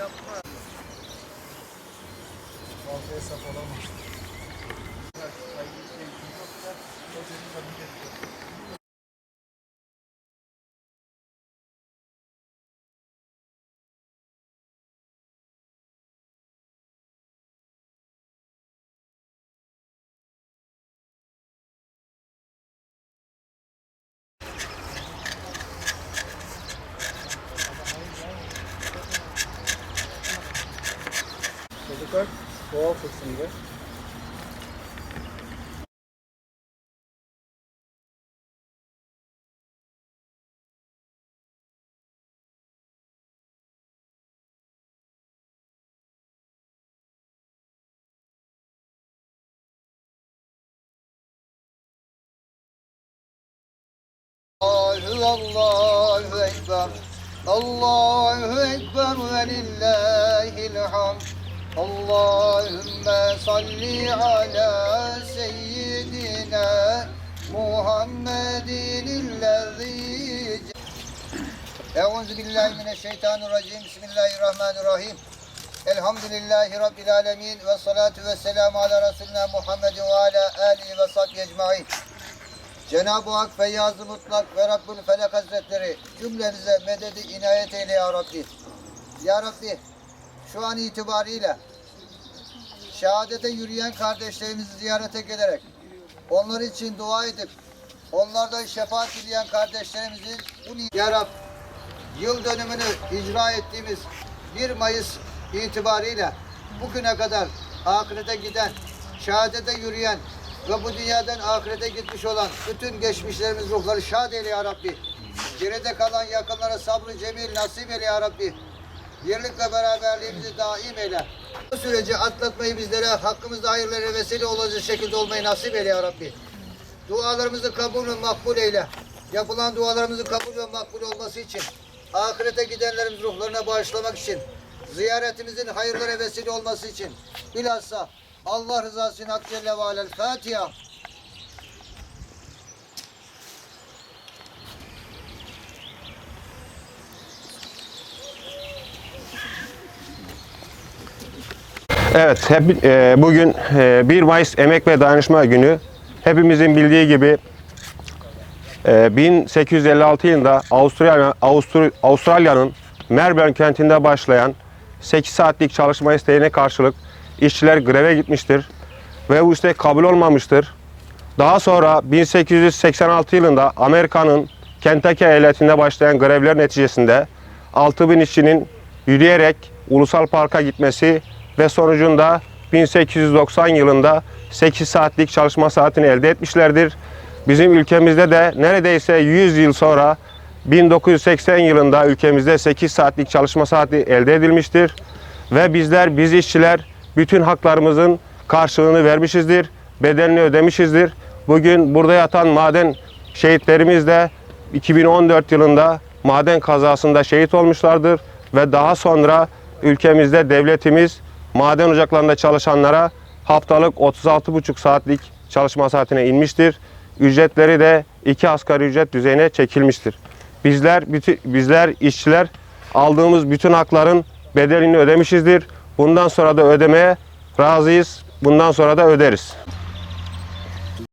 Fazla hesap olamaz. Çocuklar doğal fırsında. Allahu Ekber Allahu Ekber ve lillahil hamd Allahümme salli ala seyyidina Muhammedin illezî Euzu billahi mineşşeytanirracim. Bismillahirrahmanirrahim. Elhamdülillahi Rabbil alemin ve salatu ve selamu ala Resulina Muhammedin ve ala alihi ve sahbihi ecmain. Cenab-ı Hak Feyyaz-ı Mutlak ve Rabbül Felak Hazretleri cümlemize mededi inayet eyle ya Rabbi. Ya Rabbi şu an itibariyle şehadete yürüyen kardeşlerimizi ziyarete gelerek onlar için dua edip onlardan şefaat dileyen kardeşlerimizin bu ni- Ya Rab yıl dönümünü icra ettiğimiz 1 Mayıs itibariyle bugüne kadar ahirete giden, şehadete yürüyen ve bu dünyadan ahirete gitmiş olan bütün geçmişlerimiz ruhları şad eyle ya Rabbi. Geride kalan yakınlara sabrı cemil nasip eyle ya Rabbi. Birlik beraberliğimizi daim eyle. Bu süreci atlatmayı bizlere hakkımızda hayırlara vesile olacak şekilde olmayı nasip eyle ya Rabbi. Dualarımızı kabul ve makbul eyle. Yapılan dualarımızın kabul ve makbul olması için, ahirete gidenlerimiz ruhlarına bağışlamak için, ziyaretimizin hayırlara vesile olması için, bilhassa Allah rızası için Hak Celle ve Fatiha. Evet, hep, e, bugün e, 1 Mayıs Emek ve Dayanışma Günü. Hepimizin bildiği gibi e, 1856 yılında Avustralya, Avustur- Avustralya'nın Melbourne kentinde başlayan 8 saatlik çalışma isteğine karşılık işçiler greve gitmiştir ve bu istek kabul olmamıştır. Daha sonra 1886 yılında Amerika'nın Kentucky eyaletinde başlayan grevler neticesinde 6000 işçinin yürüyerek ulusal parka gitmesi ve sonucunda 1890 yılında 8 saatlik çalışma saatini elde etmişlerdir. Bizim ülkemizde de neredeyse 100 yıl sonra 1980 yılında ülkemizde 8 saatlik çalışma saati elde edilmiştir. Ve bizler, biz işçiler bütün haklarımızın karşılığını vermişizdir, bedelini ödemişizdir. Bugün burada yatan maden şehitlerimiz de 2014 yılında maden kazasında şehit olmuşlardır ve daha sonra ülkemizde devletimiz maden ocaklarında çalışanlara haftalık 36,5 saatlik çalışma saatine inmiştir. Ücretleri de iki asgari ücret düzeyine çekilmiştir. Bizler bizler işçiler aldığımız bütün hakların bedelini ödemişizdir. Bundan sonra da ödemeye razıyız. Bundan sonra da öderiz.